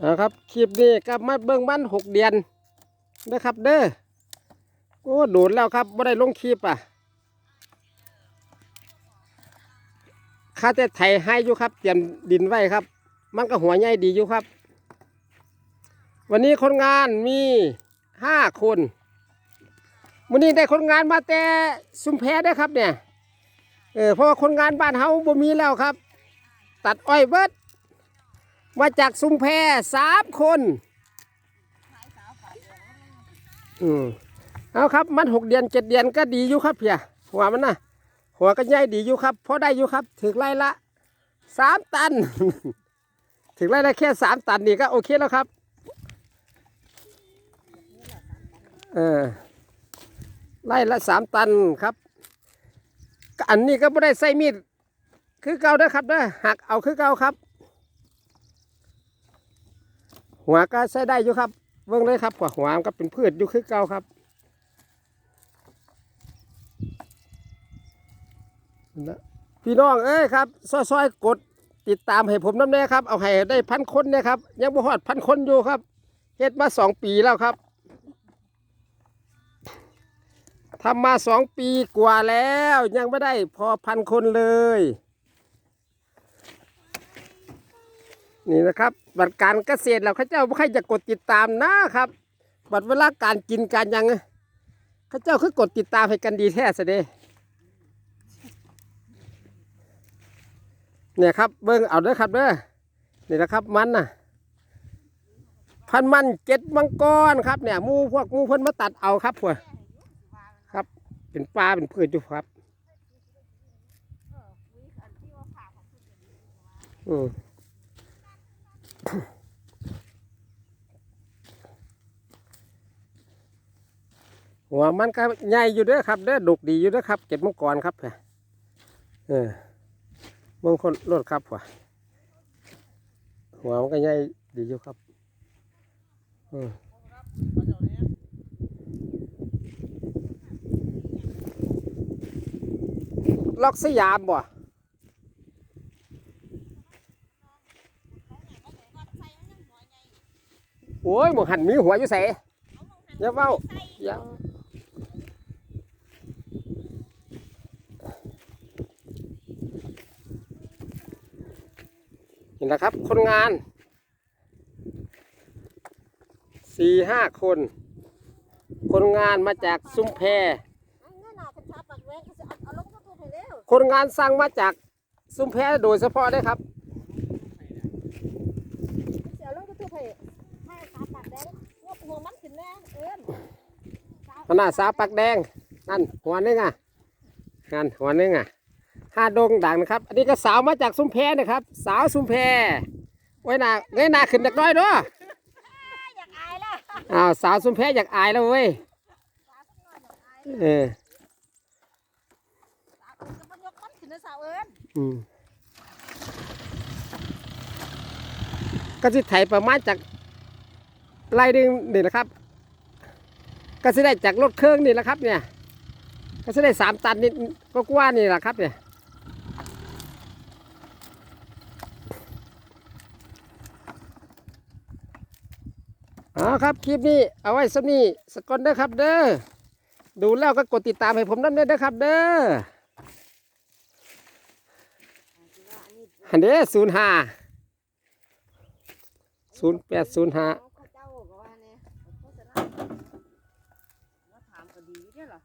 เอาครับคลิปนี้กลับมาเบิ่งบ้านหกเดือนนะครับเด้อโอ้โดนแล้วครับไม่ได้ลงคลิปอะค่าแต่ไถให้อยู่ครับเตรียมดินไว้ครับ มันก็หัวใหญ่ดีอยู่ครับ วันนี้คนงานมีห้าคนวันนี้ได้คนงานมาแต่ซุมแพได้ครับเนี่ยเออเพราะว่าคนงานบ้านเฮาบ่มีแล้วครับ ตัดอ้อยเบิด มาจากซุมแพสามคนอืมเอาครับมันหกเดือนเจ็ดเดือนก็ดีอยู่ครับเพียหัวมันนะหัวก็ใหญ่ดีอยู่ครับพอได้อยู่ครับถึงไร่ละสามตัน ถึงไร่ละแค่สามตันนี่ก็โอเคแล้วครับเออไร่ละสามตันครับอันนี้ก็ไม่ได้ใส่มีดคือเก่าเด้อครับเด้อหักเอาคือเก่าครับ หัวก็ใช้ได้อยู่ครับเบิ่งเลยครับหัวหัวก็เป็นพืชอยู่คือเก่าครับนะพี่น้องเอ้ยครับซอยๆกดติดตามให้ผมน้ำแน่ครับเอาให้ได้พันคนเนี่ยครับ ยังบ่ฮอดพันคนอยู่ครับเฮ็ดมาสองปีแล้วครับทำมาสองปีกว่าแล้ว ยังไม่ได้พอพันคนเลย นี่นะครับ บัตรการเกษตรเราเขาเจ้าไม่ใครจะกดติดตามนะครับ บัตรเวลาการกินการยังเขาเจ้าคือกดติดตามให้กันดีแท้เสยเดเนี่ยครับเบิ้งเอาเด้อครับเด้อนี่นะครับมันน่ะ พันมันเจ็ดมังกรครับเนี่ยมูพวกมูเพิ่นมาตัดเอาครับพวกครับ เป็นปลาเป็นพืชอยู่ครับอืม หัวมันก็ใหญ่อยู่ด้อครับเด้อดุกดีอยู่ด้อครับ เก็บมังกรครับเออมงคลรถครับหัวหัวมันก็ใหญ่ดีอยู่ครับอืมล็อกสยามบ่โอ้ยหมหันมีหัวอยู่ใส่อย่าเว้ายัง นี่แหละครับ คนงานสี่ห้าคน คนงานมาจากซุ้มแพรคนงานสั่งมาจากซุ้มแพรโดยเฉพาะเลยครับหน้าสาปักแดง นั่นหัวนึงอะนั่นหัวนึงอะ ห้าดงดังนะครับ อันนี้ก็สาวมาจากซุ้มแพนะครับ สาวซุ้มแพไว้หนาเงยหน้าขึ้นเด็กน้อยด้วยอยากอายละอ้าวสาวซุ้มแพอยากอายแล้วเว้ยเออสาวเอิ้นก็มันยกมันขึ้นนะสาวเอิ้นอืมก็สิไถประมาณจากไร่หนึ่งนี่แหละครับ ก็สิได้จากรถเครื่องนี่แหละครับ เนี่ย ก็สิได้สามตันนี่ก็กว่านี่แหละครับเนี่ย เอาครับคลิปนี้เอาไว้สักนี้สกอนเด้อครับ เด้อดูแล้วก็กดติดตามให้ผมนั่นเด้อครับ เด้ออันนี้ศูนย์ห้าศูนย์แปดศูนย์ห้าเขาเจ้าก็ว่าเนี่ยโฆษณาแล้วถามก็ดีเด้อเหรอ